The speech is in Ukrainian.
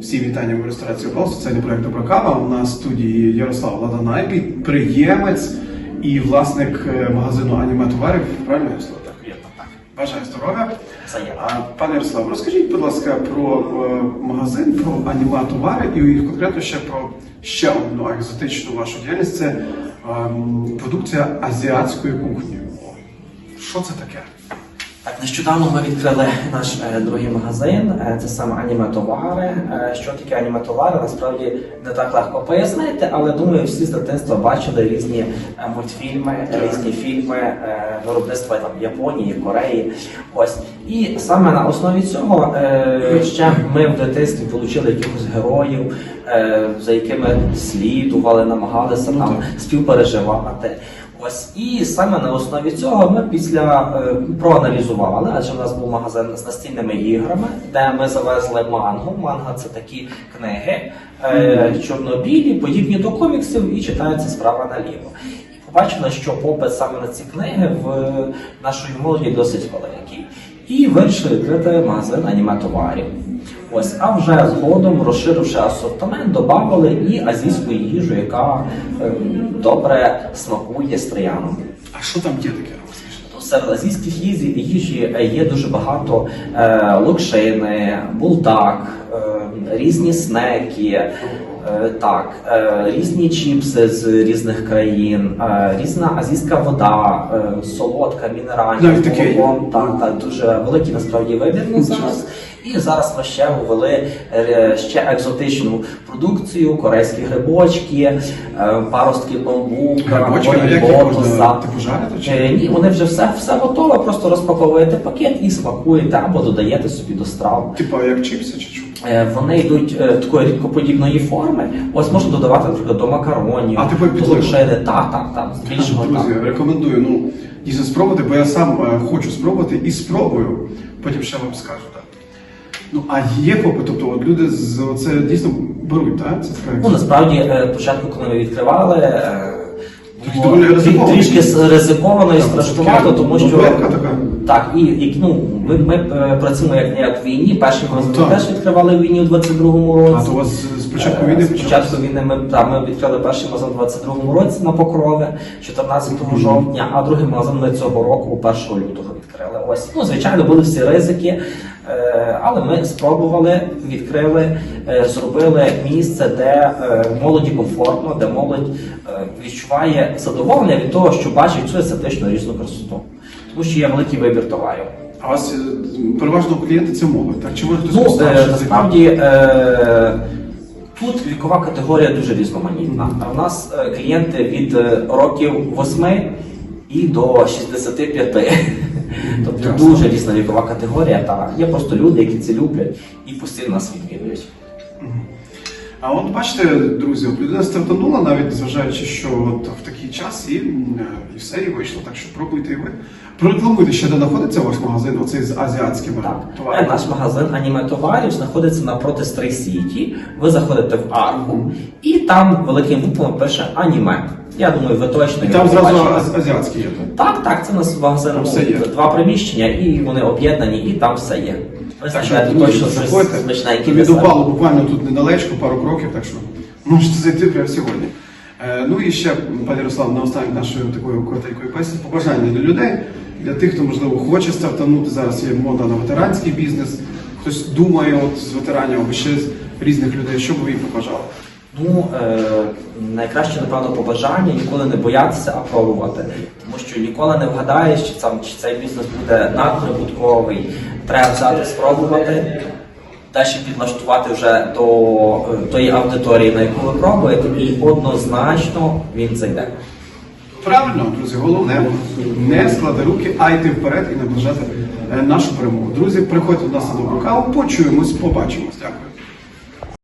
Всі вітання в ресторації «Опал», соціальний проект Добра кава. У нас в студії Ярослав Ладанай, підприємець і власник е, магазину аніме товарів. Правильно Ярослав? Так, є так. Бажаю здоров'я. Пане Ярослав, розкажіть, будь ласка, про е, магазин, про аніме товари і конкретно ще про ще одну екзотичну вашу діяльність. Це ем, продукція азіатської кухні. Що це таке? Так, нещодавно ми відкрили наш е, другий магазин. Е, це саме аніме-товари. Е, що таке аніме-товари? Насправді не так легко пояснити, але думаю, всі з дитинства бачили різні е, мультфільми, різні фільми е, виробництва там Японії, Кореї. Ось і саме на основі цього е, ще ми в дитинстві отримали якихось героїв, за якими слідували, намагалися там співпереживати. Ось і саме на основі цього ми після е, проаналізували, адже в нас був магазин з настільними іграми, де ми завезли мангу. Манга це такі книги е, чорно-білі, подібні до коміксів, і читаються справа наліво. Побачили, що попит саме на ці книги в нашої молоді досить великий. І вирішили відкрити магазин аніме-товарів. Ось, а вже згодом, розширивши асортимент, додали і азійську їжу, яка е, добре смакує стріянам. А що там є таке? Розкажіть. Серед азійських їжі, їжі е, є дуже багато е, локшини, бултак, е, різні снеки, е, так, е, різні чіпси з різних країн, е, різна азійська вода, е, солодка, мінеральна, молоком. Так, так, дуже великий насправді вибір на зараз. І зараз ми ще ввели е, ще екзотичну продукцію, корейські грибочки, е, паростки бамбука, лотоса. можна типу жарити? Чи? Е, Ні, вони вже все, все готове, просто розпаковуєте пакет і смакуєте або додаєте собі до страв. Типа як чіпси чи що? Е, Вони йдуть е, такої рідкоподібної форми. Ось можна додавати, наприклад, до макаронів, А, підливка? локшини. Так, так, так, збільшимо Друзі, так. рекомендую ну, дійсно спробувати, бо я сам е, хочу спробувати і спробую, потім ще вам скажу. Так. Ну, а є попит, тобто от люди з це дійсно беруть, так? Це Ну насправді е, спочатку, коли ми відкривали. е, трішки ризиковано і страшнувато, тому що новинка така. Так, і, і ну, ми, ми е, працюємо як не як в війні. Перший Так. ми теж відкривали в війні у 22-му році. А то у вас з початку Е, війни З початку війни ми, та, ми відкрили перший магазин у 22-му році на Покрові, 14 жовтня, а другий магазин ми цього року 1 лютого відкрили. Ось, ну, звичайно, були всі ризики, е, але ми спробували, відкрили, е, зробили місце, де е, молоді комфортно, де молодь е, відчуває задоволення від того, що бачить цю естетичну різну красоту. Тому що є великий вибір товарів. А у вас е, переважно клієнти це молодь, так? Чи може хтось Ну, е, насправді е, тут вікова категорія дуже різноманітна. У нас е, клієнти від років 8 і до 65. Тобто Ясно. дуже різна вікова категорія. Та є просто люди, які це люблять і постійно нас відвідують. А от бачите, друзі, от людина стартанула, навіть зважаючи, що от в такий час і, і все, і вийшло. Так що пробуйте і ви. Прорекламуйте ще де знаходиться ваш магазин, оцей з азіатськими товарами. наш магазин аніме товарів знаходиться напроти Стрий Сіті. Ви заходите в арку, і там великим буквами пише аніме. Я думаю, ви точно І там зразу азіатські є. так? Так, так, це у нас магазин два приміщення, і вони об'єднані, і там все є. Ви Так що знайдете друзі, щось заходьте. смачненьке Тобі допало буквально тут недалечко, пару кроків, так що можете зайти прямо сьогодні. Е, ну і ще, пане на наостанок нашої такої коротенької песні, побажання для людей, для тих, хто можливо хоче стартанути. Зараз є мода на ветеранський бізнес. Хтось думає от з ветеранів або ще з різних людей, що б ви їм побажали? Ну, е, найкраще, напевно, побажання ніколи не боятися, а пробувати. Тому що ніколи не вгадаєш, чи, там, чи цей бізнес буде надприбутковий. Треба взяти, спробувати, далі підлаштувати вже до е, тої аудиторії, на яку ви пробуєте, і однозначно він зайде. Правильно, друзі, головне не склади руки, а йти вперед і наближати е, нашу перемогу. Друзі, приходьте до нас на добру почуємось, побачимось. Дякую.